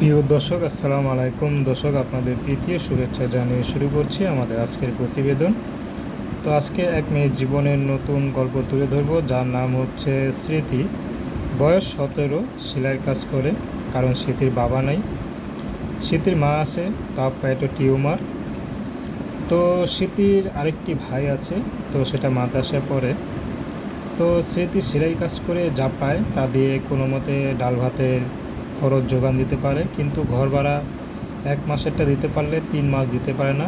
প্রিয় দর্শক, আসসালামু আলাইকুম। দর্শক, আপনাদের প্রীতীয় শুভেচ্ছা জানিয়ে শুরু করছি আমাদের আজকের প্রতিবেদন। তো আজকে এক মেয়ের জীবনের নতুন গল্প তুলে ধরব, যার নাম হচ্ছে স্মৃতি। বয়স সতেরো, সেলাইয়ের কাজ করে, কারণ স্মৃতির বাবা নাই। স্মৃতির মা আছে তার পেটে টিউমার। তো স্মৃতির আরেকটি ভাই আছে, তো সেটা মাদ্রাসায় পড়ে। তো স্মৃতি সেলাই কাজ করে যা পায়, তা দিয়ে কোনো মতে ডাল ভাতের খরচ যোগান দিতে পারে, কিন্তু ঘর ভাড়া এক মাসেরটা দিতে পারলে তিন মাস দিতে পারে না।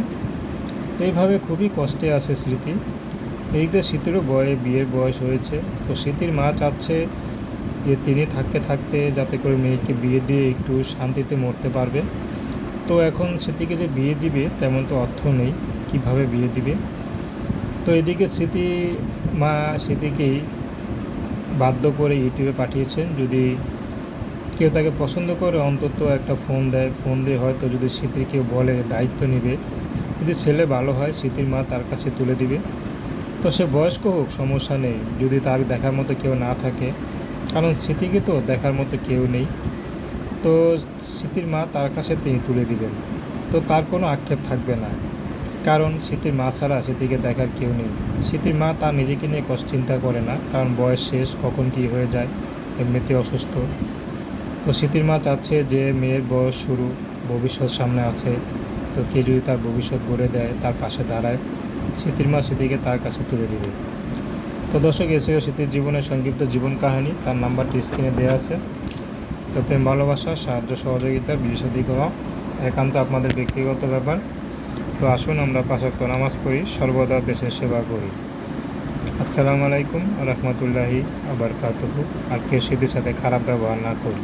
এইভাবে খুবই কষ্টে আছে স্মৃতি। এইদিকে স্মৃতিরও বয়ে, বিয়ের বয়স হয়েছে, তো স্মৃতির মা চাচ্ছে যে তিনি থাকতে থাকতে যাতে করে মেয়েকে বিয়ে দিয়ে একটু শান্তিতে মরতে পারবে। তো এখন স্মৃতিকে যে বিয়ে দিবে, তেমন তো অর্থ নেই, কীভাবে বিয়ে দিবে? তো এদিকে স্মৃতি, মা স্মৃতিকেই বাধ্য করে ইউটিউবে পাঠিয়েছেন। যদি কেউ তাকে পছন্দ করে, অন্তত একটা ফোন দেয়। ফোন দিয়ে হয়তো যদি স্মৃতির কেউ বলে, দায়িত্ব নেবে। যদি ছেলে ভালো হয়, স্মৃতির মা তার কাছে তুলে দিবে। তো সে বয়স্ক হোক, সমস্যা নেই। যদি তার দেখার মতো কেউ না থাকে, কারণ স্মৃতিকে তো দেখার মতো কেউ নেই। তো স্মৃতির মা তার কাছে তিনি তুলে দিবেন। তো তার কোনো আক্ষেপ থাকবে না। কারণ স্মৃতির মা ছাড়া স্মৃতিকে দেখার কেউ নেই। স্মৃতির মা তার নিজেকে নিয়ে কষ্ট চিন্তা করে না, কারণ বয়স শেষ, কখন কী হয়ে যায় এমনিতে অসুস্থ। তো স্মৃতির মা চাচ্ছে যে মেয়ের বয়স শুরু, ভবিষ্যৎ সামনে আছে। তো কে যদি তার ভবিষ্যৎ গড়ে দেয়, তার পাশে দাঁড়ায়। স্মৃতির মা স্মৃতিকে তার কাছে তুলে দিবে। তো দর্শক এসেও স্মৃতির জীবনের সংক্ষিপ্ত জীবন কাহিনী। তার নাম্বারটি স্ক্রিনে দেওয়া আছে। তো প্রেম, ভালোবাসা, সাহায্য, সহযোগিতা বিশেষাদি করা একান্ত আপনাদের ব্যক্তিগত ব্যাপার। তো আসুন আমরা পাশাক্ত নামাজ পড়ি, সর্বদা দেশের সেবা করি। আসসালামু আলাইকুম রহমতুল্লাহি আবার কাতুহু আর কেউ সাথে খারাপ ব্যবহার না করি